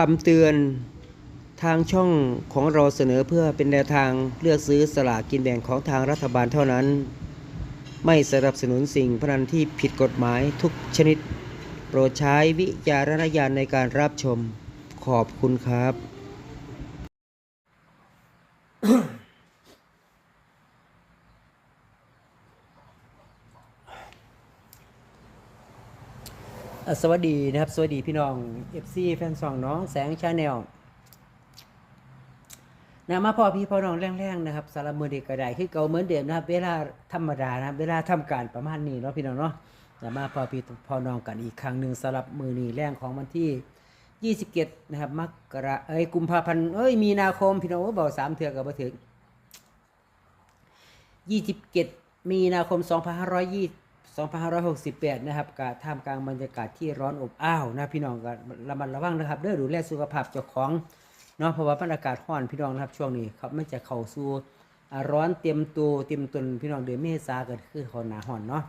คำเตือนทางช่องของเราเสนอเพื่อเป็นแนวทางเลือกซื้อสลากกินแบ่งของทางรัฐบาลเท่านั้น ไม่สนับสนุนสิ่งพนันที่ผิดกฎหมายทุกชนิด โปรดใช้วิจารณญาณในการรับชมขอบคุณครับ สวัสดีนะครับ สวัสดีพี่น้อง FC แฟนซองน้องแสงชาแนลนะมาพอพี่พ่อน้องแรงๆนะครับสารบมือเด็กกระไดคือเก่าเหมือนเดิมนะครับเวลาธรรมดานะครับเวลาทำการประมาณนี้เนาะพี่น้องเนาะจะมาพอพี่พ่อน้องกันอีกครั้งหนึ่งสำหรับมือนี้แรงของวันที่ 27 นะครับมกราเอ้ยกุมภาพันธ์เอ้ยมีนาคมพี่น้องว่าบอกสามเถื่อกับมาถึง 27 มีนาคม 2520 2568 นะครับกาท่ามกลางบรรยากาศที่ร้อนอบอ้าวนะพี่น้องก็ระมัดระวังนะครับเด้อดูแลสุขภาพเจ้าของเนาะเพราะว่าบรรยากาศร้อนพี่น้องนะครับช่วงนี้ครับมันจะเข้าสู่ร้อนเตรียมตัวเตรียมตนพี่น้องเดือนเมษาก็คือเขาหนาร้อนเนาะ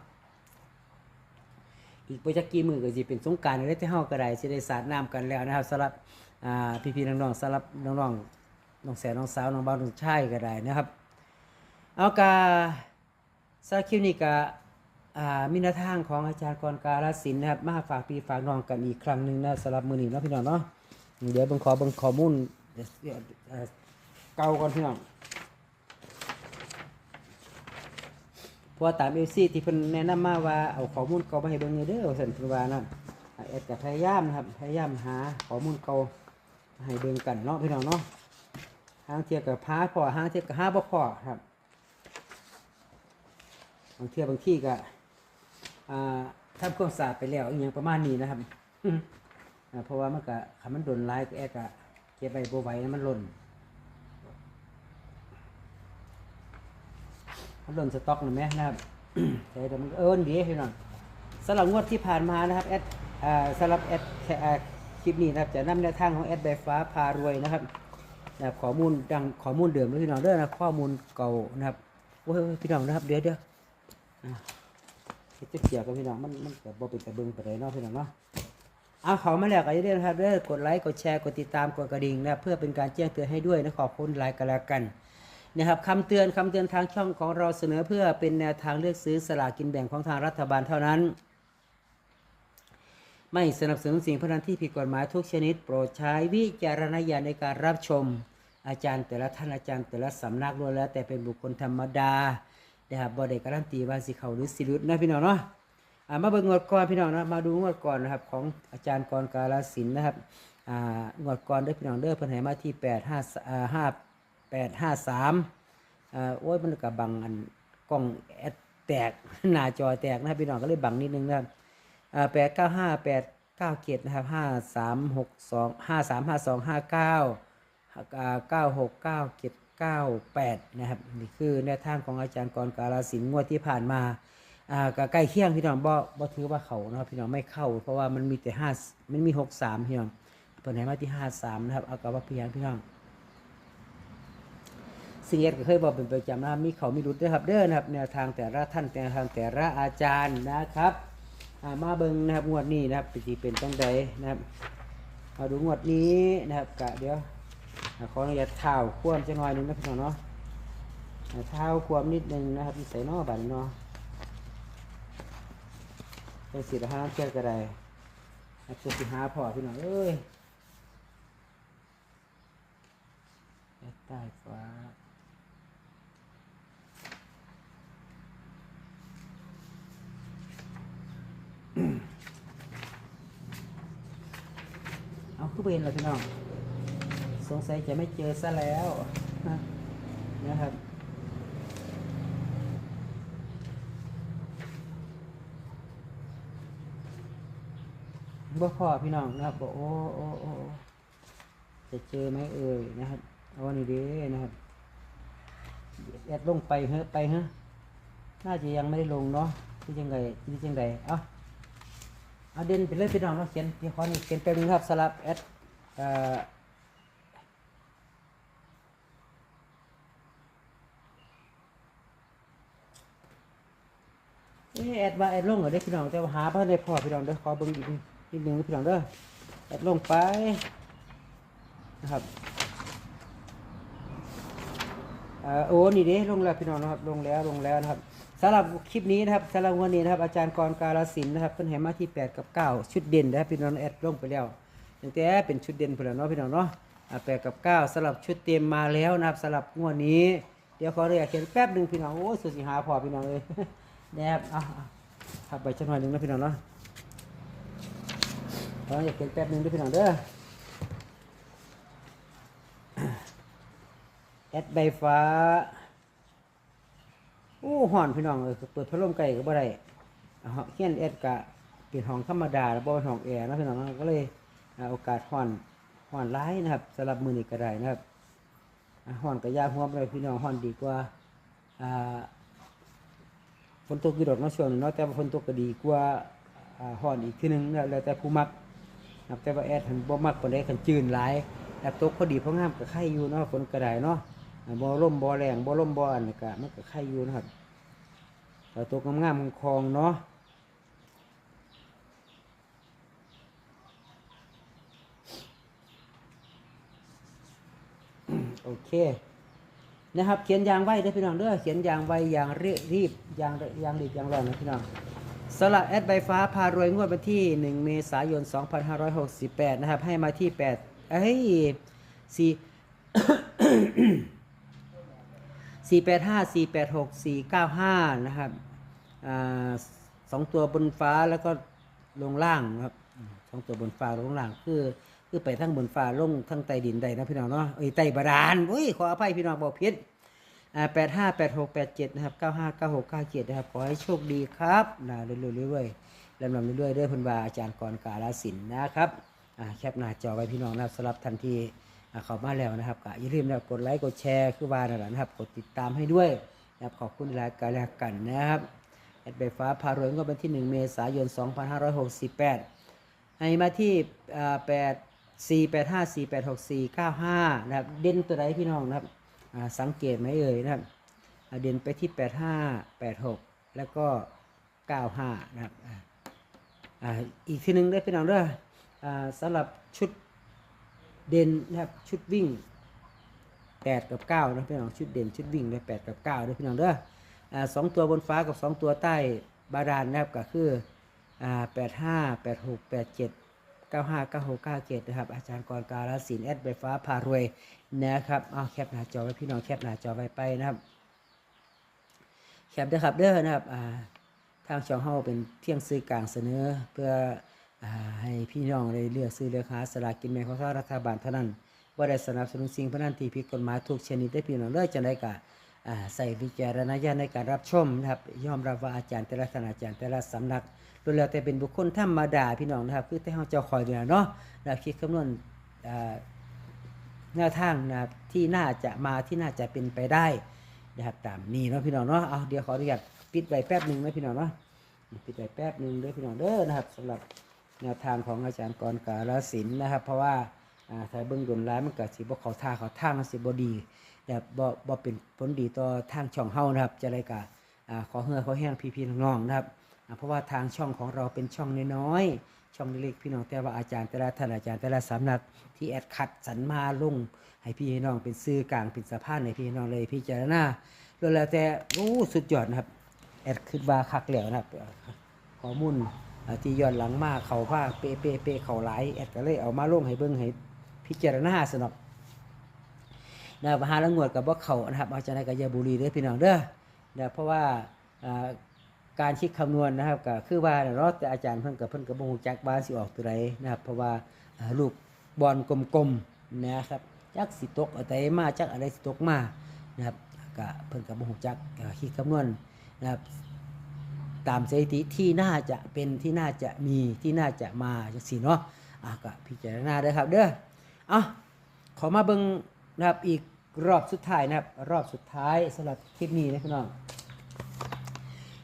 อีกประจักกี่มือก็สิเป็นสงกรารได้ที่เฮาก็ได้สิได้สาดน้ำกันแล้วนะครับสำหรับอ่พี่ๆน้องๆสำหรับน้องๆน้องแสนน้องสาวน้องบ่าวน้องชายก็ได้นะครับเอากาสารบคลิปนี้กา มีแนวทางของอาจารย์กรการศิลป์นะครับ มาฝากพี่ฝากน้องกันอีกครั้งหนึ่งนะสำหรับมือหนี้เนาะพี่น้องเนาะเดี๋ยวเบิ่งขอเบิ่งข้อมูลเดี๋ยวเอ่อเก่าก่อนพี่น้องเพราะว่าตามเอฟซีที่เพิ่นแนะนำมาว่าเอาข้อมูลเก่ามาให้เบิ่งเด้อว่าซั่นเพิ่นวานั่นอ่าแอดก็พยายามนะครับพยายามหาข้อมูลเก่าให้เบิ่งกันเนาะพี่น้องเนาะหางเทียกับพาพอหางเทียกับห้าบ่พอครับบางเทียบบางที่ก็ ทำความสะอาดไปแล้วอย่างประมาณนี้นะครับเพราะว่ามันก็คันมันโดนลายก็แอกก็เก็บไว้บ่ไหวนะมันหล่นมันหล่นสต็อกหน่อไหมนะครับแต่เดี๋ยวมันเอิ้นดีพี่น้องสำหรับงวดที่ผ่านมานะครับแอดสำหรับแอดคลิปนี้นะครับจะนำแนวทางของแอดใบฟ้าพารวยนะครับนะครับข้อมูลดังข้อมูลเดิมด้วยพี่น้องเด้อนะข้อมูลเก่านะครับโอ้ยพี่น้องนะครับเดี๋ยวเดี๋ยว เฮ็ดจักเกียกับพี่น้องมันมันก็บ่เป็นตะเบิงไปานใดเนาะพี่น้องเนาะเอาเขามาแล้วก็อย่าลืมนะครับเด้อกดไลค์กดแชร์กดติดตามกดกระดิ่งนะเพื่อเป็นการแจ้งเตือนให้ด้วยนะขอบคุณหลายกันแล้วกันนะครับคำเตือนคำเตือนทางช่องของเราเสนอเพื่อเป็นแนวทางเลือกซื้อสลากกินแบ่งของทางรัฐบาลเท่านั้น ไม่สนับสนุนสิ่งพนันที่ผิดกฎหมายทุกชนิด โปรดใช้วิจารณญาณในการรับชม อาจารย์แต่ละท่านอาจารย์แต่ละสำนักล้วนแล้วแต่เป็นบุคคลธรรมดา นะครับบอได้การันตีว่าสิเขาหรือสิรุดนะพี่น้องเนาะอ่ามาเบิ่งงวดก่อนพี่น้องนะมาดูงวดก่อนนะครับของอาจารย์กรกาลาสินนะครับอ่างวดก่อนเด้อพี่น้องเด้อเพิ่นให้มาที่แปดห้าอ่ห้าแปดห้าสามอ่าโอ้ยมันกับบังอันกล้องแอดแตกหน้าจอแตกนะครับพี่น้องก็เลยบังนิดนึงนะอ่าแปดเก้าห้าแปดเก้าเกีนะครับห้าสามหกสองห้าสามห้าสองห้าเก้าเก้าหกเก้าเกี 98 นะครับ นี่คือแนวทางของอาจารย์กรกาลาสินงวดที่ผ่านมาอ่ากใกล้เคียงพี่น้องบ่บ่ถือว่าเขานะพี่น้องไม่เข้า เพราะว่ามันมีแต่5มันมี 63พี่น้องเปิดให้มาที่ 53 นะครับเอากับว่าเพียงพี่น้องสิ่งเอ็ดก็เคยบอกเป็นประจำนะครับมีเขามีรุดนะครับเด้อนะครับแนวทางแต่ละท่านแนวทางแต่ละอาจารย์นะครับมาเบิ้งนะครับงวดนี้นะครับปีเป็นต้องใดนะครับมาดูงวดนี้นะครับกะเดี๋ยว ขออนุญาตเท้าควมจะหน่อยหนึงนะพี่น้องเนาะเท้าควมนิดนึงนะครับใส่นอบัดนเนาะเป็นสิละห้าเชือกกระไดอะเชือกสิหาพอพี่น้องเอ้ยใต้ฟ้าเอาคือเป็นเหรอพี่น้อง สงสัยจะไม่เจอซะแล้วนะครับ บ่พอพี่น้องนะครับบอกโอ้โอ้โอ้จะเจอไหมเอ่ยนะครับเอาอันนี้ด้นะครับแอดลงไปเฮ้ไปเฮ้น่าจะยังไม่ได้ลงเนาะที่จังไงที่จังไดเอาเอาเด่นไปเลยพี่น้องเราะเขียนที่ข้อนี้เขียนไปบนึงครับสลับแอดเอ่อ เอยแอดว่าแอดลงเหรอเด้อพี่น้องแต่ว่าหาเพื่อนได้พอพี่น้องเด้อขอเบิ่งอีกนิดนึงพี่น้องเด้อแอดลงไปนะครับอ่าโอ้นี่เด้ลงแล้วพี่น้องนะครับลงแล้วลงแล้วนะครับสำหรับคลิปนี้นะครับสำหรับวันนี้นะครับอาจารย์กรกาลสินนะครับเพิ่นให้มาที่ 8 กับ 9 ชุดเด่นนะครับพี่น้องแอดลงไปแล้วตั้งแต่เป็นชุดเด่นไปแล้วเนาะพี่น้องเนาะอ่า8กับ9สำหรับชุดเต็มมาแล้วนะครับสำหรับงวดนี้ เดี๋ยวขอเรียกเขียนแป๊บหนึ่งพี่น้องโอ้สุดสิหาพอพี่น้องเลย นะครับอะอะทับไปจักหน่อยนึงนะพี่น้องเนาะขออยากเขียนแป๊บนึงด้วยพี่น้องเด้อแอดใบฟ้าโอ้ห่อนพี่น้องเออเปิดพัดลมไก่ก็บ่ได้เอาเฮียนแอดกะเป็นห้องธรรมดาแล้วบ่ห้องแอร์นะพี่น้องก็เลยโอกาสห่อนห่อนร้ายนะครับสำหรับมือนี้ก็ได้นะครับห่อนกับยาหัวเลยพี่น้องห่อนดีกว่าอ่า ฝนตกกี่ดอกเนาะช่วงนี้เนาะแต่ว่าฝนตกก็ดีกว่าห่อนอีกทีหนึงแล้วแต่ผู้มักนับแต่ว่าแอดหันบ่มักปานใดคันจืนหลายแต่ตกพอดีพองามก็ไข่อยู่เนาะฝนก็ไดเนาะอ่าบ่ล่มบ่แรงบ่ล่มบ่อันก็มันก็ไข่อยู่นะครับแต่ตกงามๆคองเนาะโอเค นะครับ เขียนยางไว้เด้พี่น้องเด้อเขียนยางไว้อย่างรีบรีบยางยางรีบยางร้อนนะพี่น้องสละแอดใบฟ้าพารวยงวดวันที่ 1 เมษายน 2568 นะครับ ให้มาที่ 8 เอ้ยสี่สี่แปดห้าสี่แปดหกสี่เก้าห้านะครับอสองตัวบนฟ้าแล้วก็ลงล่างครับสองตัวบนฟ้าลงล่างคือ คือไปทั้งบนฟ้าลงทั้งใต้ดินใดนะพี่น้องเนาะเอ้ยใต้บาดาลอุ้ยขออภัยพี่น้องบอกผิดอ่าแปดห้าแปดหกแปดเจ็ดนะครับเก้าห้าเก้าหกเก้าเจ็ดนะครับขอให้โชคดีครับนะเรื่อยๆเรื่อยๆลำลำเรื่อยๆเรื่อยพันวาอาจารย์กรกาลสินนะครับอ่าแคปหน้าจอไว้พี่น้องนะครับสำหรับทันทีอ่าเข้ามาแล้วนะครับก็อย่าลืมนะกดไลค์กดแชร์คือว่านั่นแหละนะครับกดติดตามให้ด้วยนะครับขอบคุณรายการแล้วกันนะครับแอดใบฟ้าพารวยก็เป็นที่ 1 เมษายน 2568ให้มาที่แปด สี่แปดห้าสี่แปดหกสี่เก้าห้านะครับเด่นตัวไหนพี่น้องนะครับสังเกตไหมเอ่ยนะครับเด่นไปที่แปดห้าแปดหกแล้วก็เก้าห้านะครับอ,อีกทีหนึ่งได้พี่น้องเด้ออ่าสำหรับชุดเด่นนะครับชุดวิ่งแปดกับเก้านะพี่น้องชุดเด่นชุดวิ่งเลยแปดกับเก้าด้วยพี่น้องเด้ออ่าสองตัวบนฟ้ากับสองตัวใต้บาดาลนะครับก็คืออ่าแปดห้าแปดหกแปดเจ็ด เก้าห้าเก้าหกเก้าเจ็ดนะครับอาจารย์กรการศิลป์แอดใบฟ้าพารวยนะครับเอาแคปหน้าจอไว้พี่น้องแคปหน้าจอไว้ไปนะครับแคปเด้อครับเด้อนะครับอ่าทางช่องเฮาเป็นเที่ยงซื้อกลางเสนอเพื่ออให้พี่น้องได้เลือกซื้อเลือกหาสลากกินแบ่งของรัฐบาลเท่านั้นว่าได้สนับสนุนสิ่งพนันที่ผิดกฎหมายทุกชนิดได้พี่น้องเด้อจะได้กะ ใส่วิจารณญาณในการรับชมนะครับยอมรับว่าอาจารย์แต่ละท่านอาจารย์แต่ละสำนักล้วนแล้วแต่เป็นบุคคลธรรมดาพี่น้องนะครับ คือแต่เฮาเจ้าคอยเดียวเนาะนะครับคิดคำนวณแนวทางนะครับที่น่าจะมาที่น่าจะเป็นไปได้นะครับตามนี้เนาะพี่น้องเนาะเอาเดี๋ยวขออนุญาตปิดไว้แป๊บหนึ่งนะพี่น้องเนาะปิดไว้แป๊บหนึ่งด้อพี่น้องเด้อนะครับสำหรับแนวทางของอาจารย์กรกาลสินนะครับ เพราะว่าถ้าเบิ่งดนร้ายมันเก็สิบ่เขาท่าเขาทามันสิบดี แบบบ่บ่เป็นผลดีต่อทางช่องเฮานะครับจะได้กะอ่าขอเฮือขอแห้งพี่ๆน้องๆนะครับเพราะว่าทางช่องของเราเป็นช่องน้อยๆช่องเล็กๆพี่น้องแต่ว่าอาจารย์แต่ละท่านอาจารย์แต่ละสำนักที่แอดคัดสรรมาลงให้พี่น้องเป็นสื่อกลางเป็นสะพานให้พี่น้องเลยพิจารณาแล้วแต่โอ้สุดยอดนะครับแอดคิดว่าคักแล้วนะครับข้อมูลอ่าที่ย้อนหลังมาเขาผ้าเปเปเปเขาหลายแอดก็เลยเอามาลงให้เบิ่งให้พิจารณาสนอก นะครับหาละงวดกับว่าเขานะครับเอาจากนั้นกับยาบุรีเด้อพี่น้องเด้อนะเพราะว่าการคิดคำนวณนะครับก็คือว่าเนาะแต่อาจารย์เพิ่นกับเพิ่นกับบ่ฮู้จักว่าสิออกตัวใดนะครับ เพราะว่าลูกบอลกลมๆนะครับจักสิตกอะไรมาจักอะไรสิตกมานะครับก็เพิ่นกับบ่ฮู้จักคิดคำนวณนะครับตามสถิติที่น่าจะเป็นที่น่าจะมีที่น่าจะมาจังซี่เนาะอะก็พิจารณาเด้อครับเด้อเอาขอมาเบิ่งนะครับอีก รอบสุดท้ายนะครับ รอบสุดท้ายสำหรับคลิปนี้นะพี่น้อง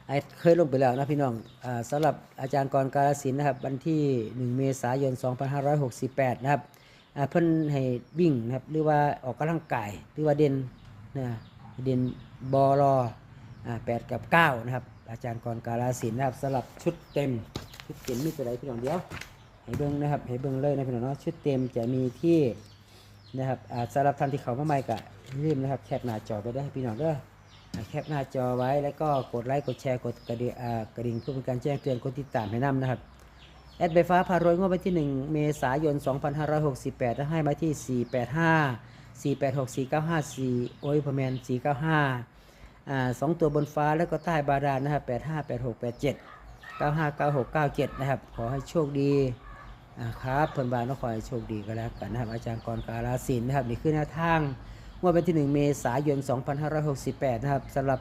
ไอ้เคยลงไปแล้วนะพี่น้องอ่าสำหรับอาจารย์กรกาลสินนะครับ วันที่ 1 เมษายน 2568 นะครับเพิ่นให้วิ่งนะครับ หรือว่าออกกำลังกาย หรือว่าเด่นนะเด่นบอลอแปดกับเก้านะครับ อาจารย์กรกาลสินนะครับสลับชุดเต็มชุดเต็มมีตัวใดพี่น้องเดียวให้เบิ้งนะครับให้เบิ้งเลยนะพี่น้องเนาะชุดเต็มจะมีที่ นะครับสำหรับท่านที่เขามาใหม่ก็อย่าลืมนะครับแคปหน้าจอไปได้พี่น้องเด้อแคปหน้าจอไว้แล้วก็กดไลค์กดแชร์กดกระดิ่งกระดิ่งเพื่อเป็นการแจ้งเตือนกดติดตามให้นำนะครับแอดใบฟ้าพารวยงวดวันที่ 1 เมษายน 2568แล้วให้มาที่ 485 486 4954 โอ้ยพแมน495อ่าสองตัวบนฟ้าแล้วก็ใต้บาดาลนะครับ85 86 87 95 96 97 นะครับ ขอให้โชคดี อ่าครับเพื่อนบ้านต้องขอให้โชคดีก็แล้วกันนะครับ อาจารย์กรการาศิลนะครับนี่คือแนวทางงวดวันที่ 1 เมษายน 2568 นะครับสำหรับ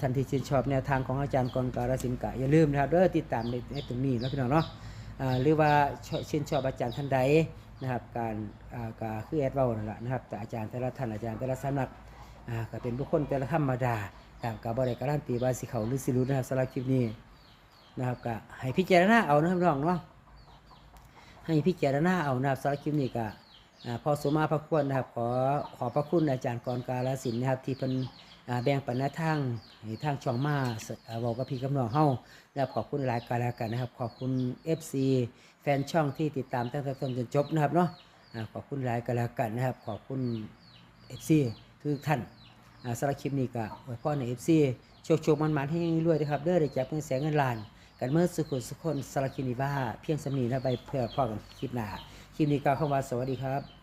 ท่านที่ชื่นชอบแนวทางของอาจารย์กรการาศิลกะอย่าลืมนะครับเด้อติดตามในในตรงนี้แล้วพี่น้องเนาะหรือว่าชื่นชอบอาจารย์ท่านใดนะครับการอ่าก็คือแอดเว้านั่นแหละนะครับแต่อาจารย์แต่ละท่านอาจารย์แต่ละสำนักก็เป็นบุคคลแต่ละธรรมดาครับกับบริการันตีว่าสิเขาหรือสิรูนะครับสำหรับคลิปนี้นะครับก็ให้พิจารณาเอานะครับพี่น้องเนาะ ให้พิจารณาเอานะครับสารคลิปนี้ก็อ่าพอสมมาพระควรนะครับขอขอพระคุณอาจารย์กรกาลสินนะครับ ที่เพิ่นแบ่งปันนทางทางช่องมาสบอกกับพี่กับน้องเฮานะครับขอบคุณหลายการแล้วกันนะครับ ขอบคุณ FC แฟนช่องที่ติดตามตั้งแต่ต้นจนจบนะครับเนาะขอบคุณหลายกันแล้วกันนะครับ ขอบคุณ FC ทุกท่านอ่าสารคลิปนี้ก็อวยพรใน FC โชคโชคมันมันให้รวยนะครับเด้อได้จับเงินแสนเงินล้าน กันเมื่อสุขุสุขคนสารคินีว่าเพียงสำนีนะไปเพื่อพ่อกันคลิปหน้าคลิปนี้ก็เข้ามาสวัสดีครับ